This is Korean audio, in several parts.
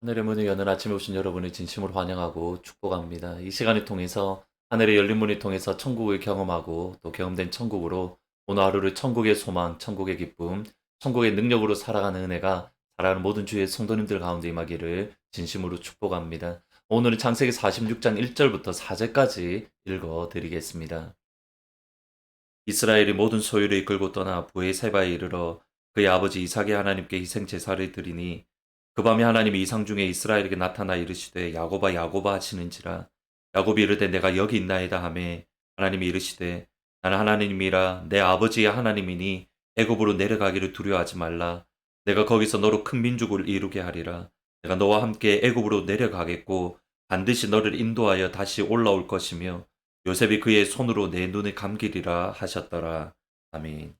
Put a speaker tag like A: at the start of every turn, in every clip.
A: 하늘의 문을 여는 아침에 오신 여러분을 진심으로 환영하고 축복합니다. 이 시간을 통해서 하늘의 열린 문을 통해서 천국을 경험하고 또 경험된 천국으로 오늘 하루를 천국의 소망, 천국의 기쁨, 천국의 능력으로 살아가는 은혜가 살아가는 모든 주의 성도님들 가운데 임하기를 진심으로 축복합니다. 오늘은 창세기 46장 1절부터 4절까지 읽어 드리겠습니다. 이스라엘이 모든 소유를 이끌고 떠나 부의 세바에 이르러 그의 아버지 이삭의 하나님께 희생 제사를 드리니 그 밤에 하나님이 이상 중에 이스라엘에게 나타나 이르시되 야고바 야고바 하시는지라. 야곱이 이르되 내가 여기 있나이다 하매 하나님이 이르시되 나는 하나님이라 내 아버지의 하나님이니 애굽으로 내려가기를 두려워하지 말라. 내가 거기서 너로 큰 민족을 이루게 하리라. 내가 너와 함께 애굽으로 내려가겠고 반드시 너를 인도하여 다시 올라올 것이며 요셉이 그의 손으로 내 눈을 감기리라 하셨더라. 아멘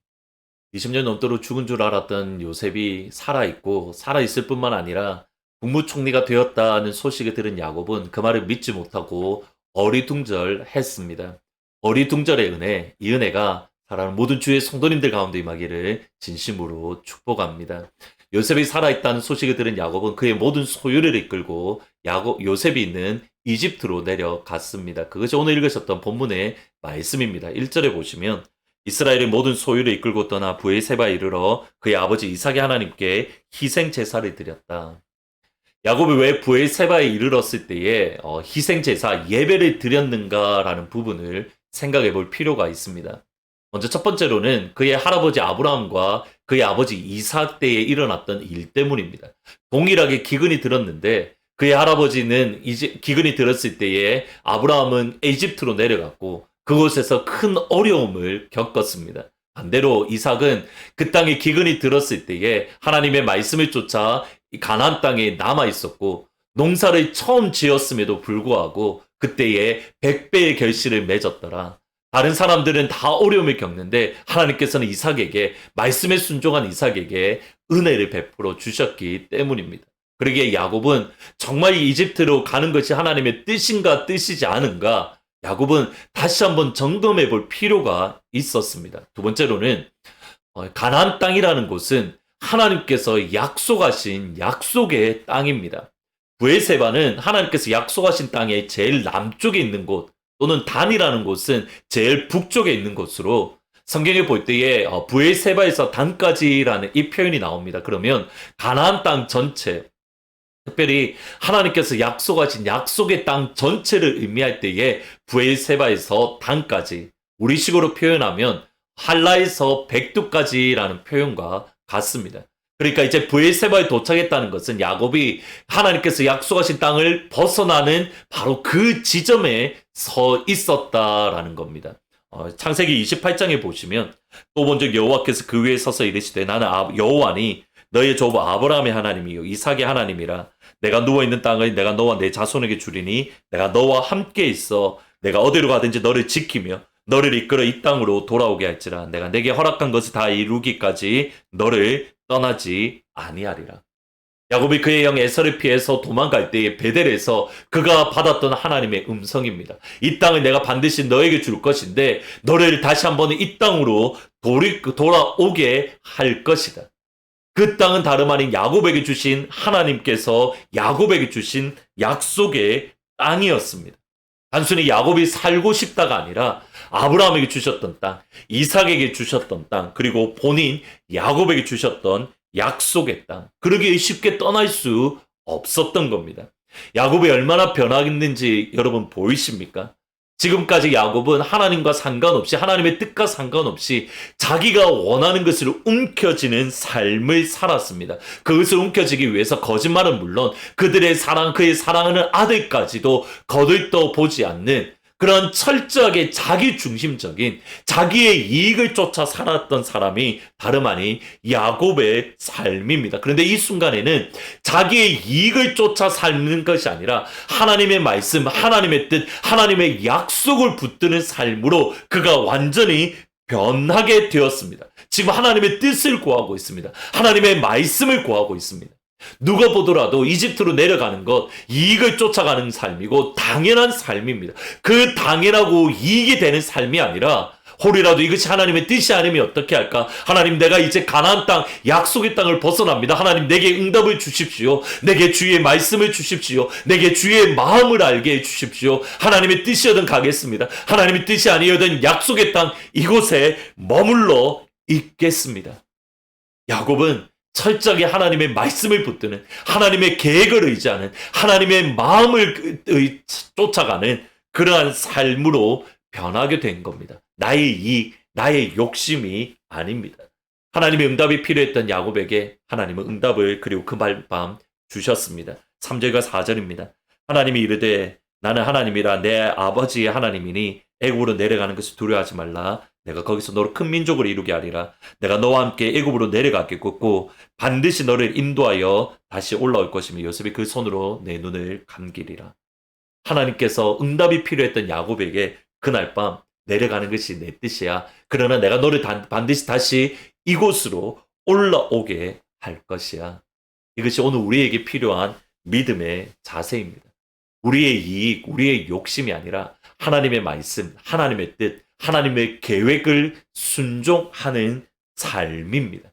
A: 20년 넘도록 죽은 줄 알았던 요셉이 살아있고 살아있을 뿐만 아니라 국무총리가 되었다는 소식을 들은 야곱은 그 말을 믿지 못하고 어리둥절했습니다. 어리둥절의 은혜, 이 은혜가 살아가는 모든 주의 성도님들 가운데 임하기를 진심으로 축복합니다. 요셉이 살아있다는 소식을 들은 야곱은 그의 모든 소유를 이끌고 야곱, 요셉이 있는 이집트로 내려갔습니다. 그것이 오늘 읽으셨던 본문의 말씀입니다. 1절에 보시면 이스라엘의 모든 소유를 이끌고 떠나 부의 세바에 이르러 그의 아버지 이삭의 하나님께 희생 제사를 드렸다. 야곱이 왜 부의 세바에 이르렀을 때에 어, 희생 제사 예배를 드렸는가라는 부분을 생각해 볼 필요가 있습니다. 먼저 첫 번째로는 그의 할아버지 아브라함과 그의 아버지 이삭 때에 일어났던 일 때문입니다. 동일하게 기근이 들었는데 그의 할아버지는 이제 기근이 들었을 때에 아브라함은 이집트로 내려갔고 그곳에서 큰 어려움을 겪었습니다. 반대로 이삭은 그 땅에 기근이 들었을 때에 하나님의 말씀을 쫓아 가나안 땅에 남아 있었고 농사를 처음 지었음에도 불구하고 그때에 백배의 결실을 맺었더라. 다른 사람들은 다 어려움을 겪는데 하나님께서는 이삭에게 말씀에 순종한 이삭에게 은혜를 베풀어 주셨기 때문입니다. 그러기에 야곱은 정말 이집트로 가는 것이 하나님의 뜻인가 뜻이지 않은가 야곱은 다시 한번 점검해 볼 필요가 있었습니다. 두 번째로는 어, 가나안 땅이라는 곳은 하나님께서 약속하신 약속의 땅입니다. 부에세바는 하나님께서 약속하신 땅의 제일 남쪽에 있는 곳 또는 단이라는 곳은 제일 북쪽에 있는 곳으로 성경에 볼 때에 어, 부에세바에서 단까지라는 이 표현이 나옵니다. 그러면 가나안 땅 전체 특별히 하나님께서 약속하신 약속의 땅 전체를 의미할 때에 부엘세바에서 단까지 우리식으로 표현하면 할라에서 백두까지라는 표현과 같습니다. 그러니까 이제 부엘세바에 도착했다는 것은 야곱이 하나님께서 약속하신 땅을 벗어나는 바로 그 지점에 서 있었다라는 겁니다. 어, 창세기 28장에 보시면 또 먼저 여호와께서 그 위에 서서 이르시되 나는 아, 여호와니 너의 조부 아브라함의 하나님이요 이삭의 하나님이라 내가 누워 있는 땅을 내가 너와 내 자손에게 주리니 내가 너와 함께 있어 내가 어디로 가든지 너를 지키며 너를 이끌어 이 땅으로 돌아오게 할지라 내가 내게 허락한 것을 다 이루기까지 너를 떠나지 아니하리라. 야곱이 그의 영 에서를 피해서 도망갈 때에 베델에서 그가 받았던 하나님의 음성입니다. 이 땅을 내가 반드시 너에게 줄 것인데 너를 다시 한번 이 땅으로 돌이, 돌아오게 할 것이다. 그 땅은 다름 아닌 야곱에게 주신 하나님께서 야곱에게 주신 약속의 땅이었습니다. 단순히 야곱이 살고 싶다가 아니라 아브라함에게 주셨던 땅, 이삭에게 주셨던 땅, 그리고 본인 야곱에게 주셨던 약속의 땅. 그러기에 쉽게 떠날 수 없었던 겁니다. 야곱이 얼마나 변화했는지 여러분 보이십니까? 지금까지 야곱은 하나님과 상관없이 하나님의 뜻과 상관없이 자기가 원하는 것을 움켜쥐는 삶을 살았습니다. 그것을 움켜쥐기 위해서 거짓말은 물론 그들의 사랑, 그의 사랑하는 아들까지도 거들떠 보지 않는 그런 철저하게 자기 중심적인 자기의 이익을 쫓아 살았던 사람이 다름 아닌 야곱의 삶입니다. 그런데 이 순간에는 자기의 이익을 쫓아 살는 것이 아니라 하나님의 말씀, 하나님의 뜻, 하나님의 약속을 붙드는 삶으로 그가 완전히 변하게 되었습니다. 지금 하나님의 뜻을 구하고 있습니다. 하나님의 말씀을 구하고 있습니다. 누가 보더라도 이집트로 내려가는 것, 이익을 쫓아가는 삶이고 당연한 삶입니다. 그 당연하고 이익이 되는 삶이 아니라 혹이라도 이것이 하나님의 뜻이 아니면 어떻게 할까? 하나님 내가 이제 가나안 땅 약속의 땅을 벗어납니다. 하나님 내게 응답을 주십시오. 내게 주의 말씀을 주십시오. 내게 주의 마음을 알게 해 주십시오. 하나님의 뜻이여든 가겠습니다. 하나님의 뜻이 아니어든 약속의 땅 이곳에 머물러 있겠습니다. 야곱은 철저하게 하나님의 말씀을 붙드는 하나님의 계획을 의지하는 하나님의 마음을 의- 쫓아가는 그러한 삶으로 변하게 된 겁니다. 나의 이익, 나의 욕심이 아닙니다. 하나님의 응답이 필요했던 야곱에게 하나님은 응답을 그리고 그밤 주셨습니다. 3절과 4절입니다. 하나님이 이르되 나는 하나님이라 내 아버지의 하나님이니 애굽으로 내려가는 것을 두려워하지 말라. 내가 거기서 너를 큰 민족을 이루게 하리라. 내가 너와 함께 애굽으로 내려가겠고 반드시 너를 인도하여 다시 올라올 것이며 요셉이 그 손으로 내 눈을 감기리라. 하나님께서 응답이 필요했던 야곱에게 그날 밤 내려가는 것이 내 뜻이야. 그러나 내가 너를 단- 반드시 다시 이곳으로 올라오게 할 것이야. 이것이 오늘 우리에게 필요한 믿음의 자세입니다. 우리의 이익, 우리의 욕심이 아니라 하나님의 말씀, 하나님의 뜻, 하나님의 계획을 순종하는 삶입니다.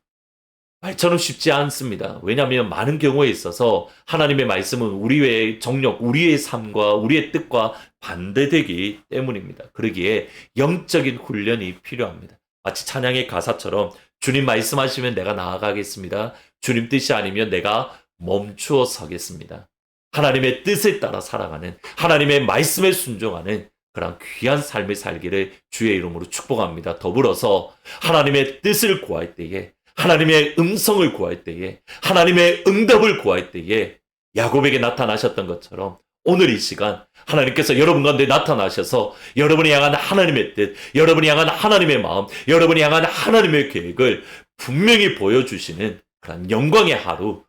A: 말처럼 쉽지 않습니다. 왜냐하면 많은 경우에 있어서 하나님의 말씀은 우리의 정력, 우리의 삶과 우리의 뜻과 반대되기 때문입니다. 그러기에 영적인 훈련이 필요합니다. 마치 찬양의 가사처럼 주님 말씀하시면 내가 나아가겠습니다. 주님 뜻이 아니면 내가 멈추어 서겠습니다. 하나님의 뜻에 따라 살아가는 하나님의 말씀에 순종하는 그런 귀한 삶을 살기를 주의 이름으로 축복합니다. 더불어서 하나님의 뜻을 구할 때에 하나님의 음성을 구할 때에 하나님의 응답을 구할 때에 야곱에게 나타나셨던 것처럼 오늘 이 시간 하나님께서 여러분 가운데 나타나셔서 여러분이 향한 하나님의 뜻, 여러분이 향한 하나님의 마음, 여러분이 향한 하나님의 계획을 분명히 보여주시는 그런 영광의 하루,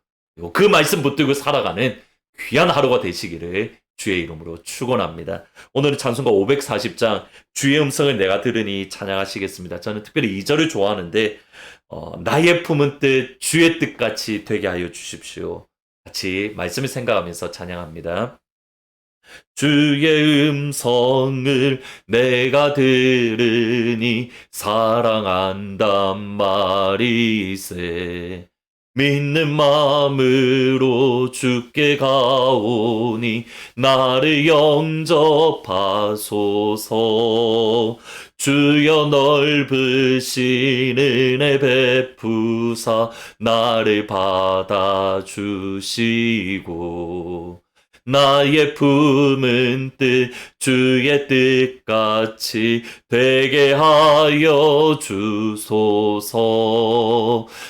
A: 그 말씀 붙들고 살아가는 귀한 하루가 되시기를 주의 이름으로 축원합니다. 오늘은 찬송가 540장 주의 음성을 내가 들으니 찬양하시겠습니다. 저는 특별히 2절을 좋아하는데 어, 나의 품은 뜻 주의 뜻같이 되게 하여 주십시오. 같이 말씀을 생각하면서 찬양합니다. 주의 음성을 내가 들으니 사랑한단 말이세. 믿는 마음으로 주께 가오니 나를 영접하소서. 주여 넓으신 은혜 베푸사 나를 받아주시고 나의 품은 뜻 주의 뜻같이 되게 하여 주소서.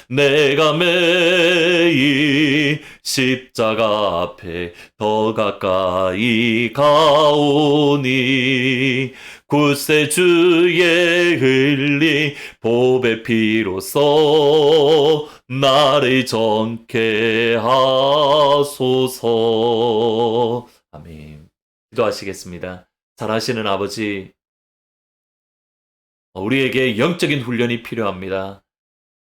A: 내가 매일 십자가 앞에 더 가까이 가오니 굳세 주의 흘린 보배 피로써 나를 정케 하소서. 아멘. 기도하시겠습니다. 잘하시는 아버지 우리에게 영적인 훈련이 필요합니다.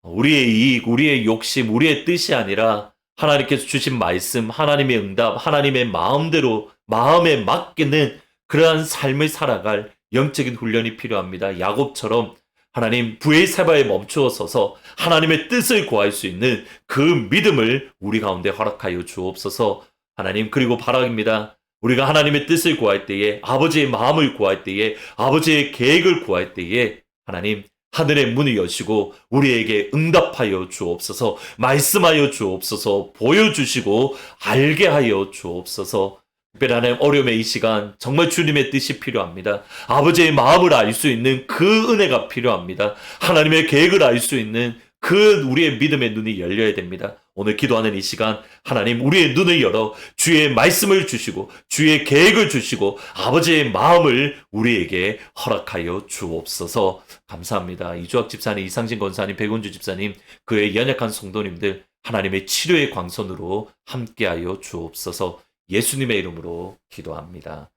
A: 우리의 이익, 우리의 욕심, 우리의 뜻이 아니라 하나님께서 주신 말씀, 하나님의 응답, 하나님의 마음대로 마음에 맡기는 그러한 삶을 살아갈 영적인 훈련이 필요합니다. 야곱처럼 하나님 부의 세바에 멈추어 서서 하나님의 뜻을 구할 수 있는 그 믿음을 우리 가운데 허락하여 주옵소서. 하나님 그리고 바랍니다. 우리가 하나님의 뜻을 구할 때에 아버지의 마음을 구할 때에 아버지의 계획을 구할 때에 하나님 하늘의 문을 여시고 우리에게 응답하여 주옵소서 말씀하여 주옵소서 보여주시고 알게 하여 주옵소서 하나님 어려움의 이 시간 정말 주님의 뜻이 필요합니다. 아버지의 마음을 알 수 있는 그 은혜가 필요합니다. 하나님의 계획을 알 수 있는 그 우리의 믿음의 눈이 열려야 됩니다. 오늘 기도하는 이 시간 하나님 우리의 눈을 열어 주의 말씀을 주시고 주의 계획을 주시고 아버지의 마음을 우리에게 허락하여 주옵소서 감사합니다. 이주학 집사님, 이상진 권사님, 백운주 집사님, 그의 연약한 성도님들 하나님의 치료의 광선으로 함께하여 주옵소서 예수님의 이름으로 기도합니다.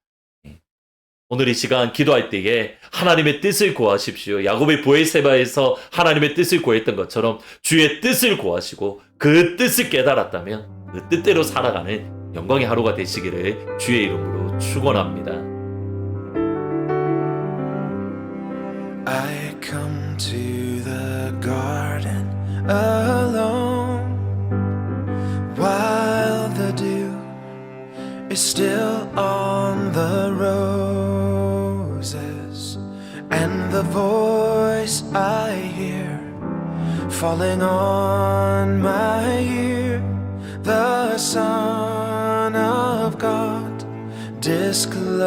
A: 오늘 이 시간 기도할 때에 하나님의 뜻을 구하십시오. 야곱의 보혜세바에서 하나님의 뜻을 구했던 것처럼 주의 뜻을 구하시고 그 뜻을 깨달았다면 그 뜻대로 살아가는 영광의 하루가 되시기를 주의 이름으로 축원합니다.
B: I come to the garden alone while the dew is still on. Voice I hear falling on my ear. The Son of God discloses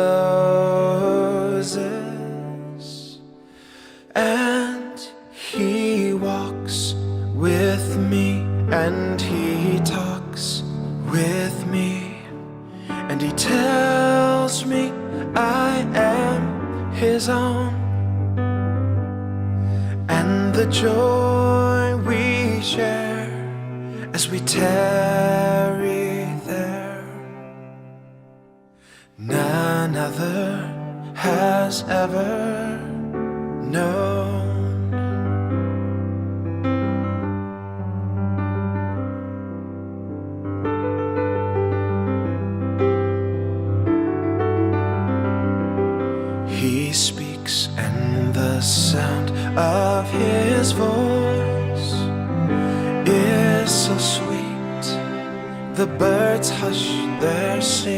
B: and he walks with me and he talks with me and he tells me I am his own joy we share as we tarry there. None other has ever known The birds hush their singing,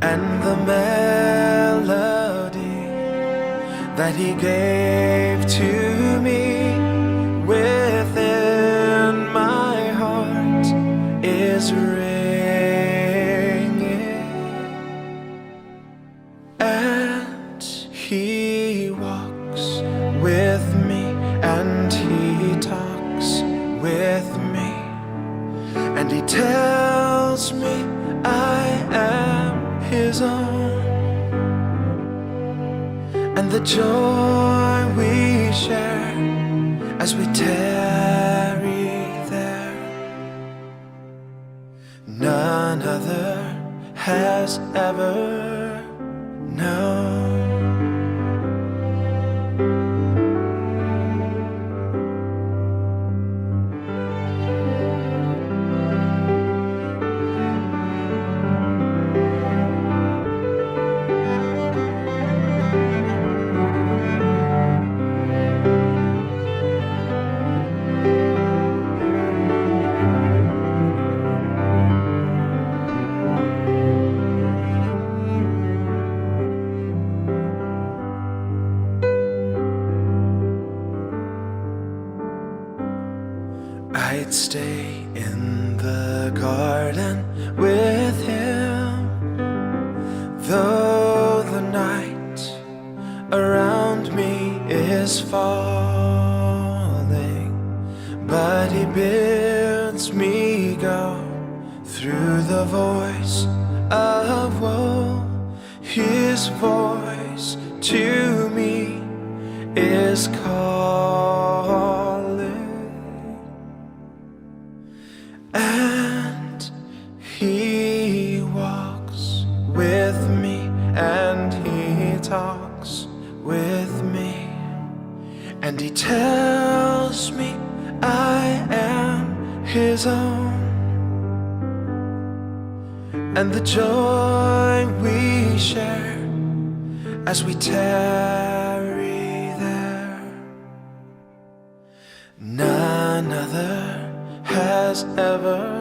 B: and the melody that he gave to and the joy we share as we tarry there. None other has ever I'd stay in the garden with him, though the night around me is falling. But he bids me go through the voice of woe. His voice to me is calling none other has ever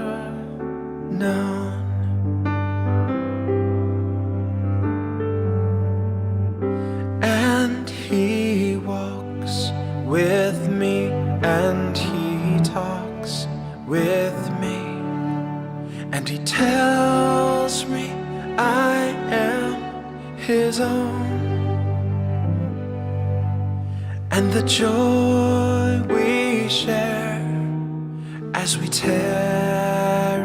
B: and the joy we share as we tarry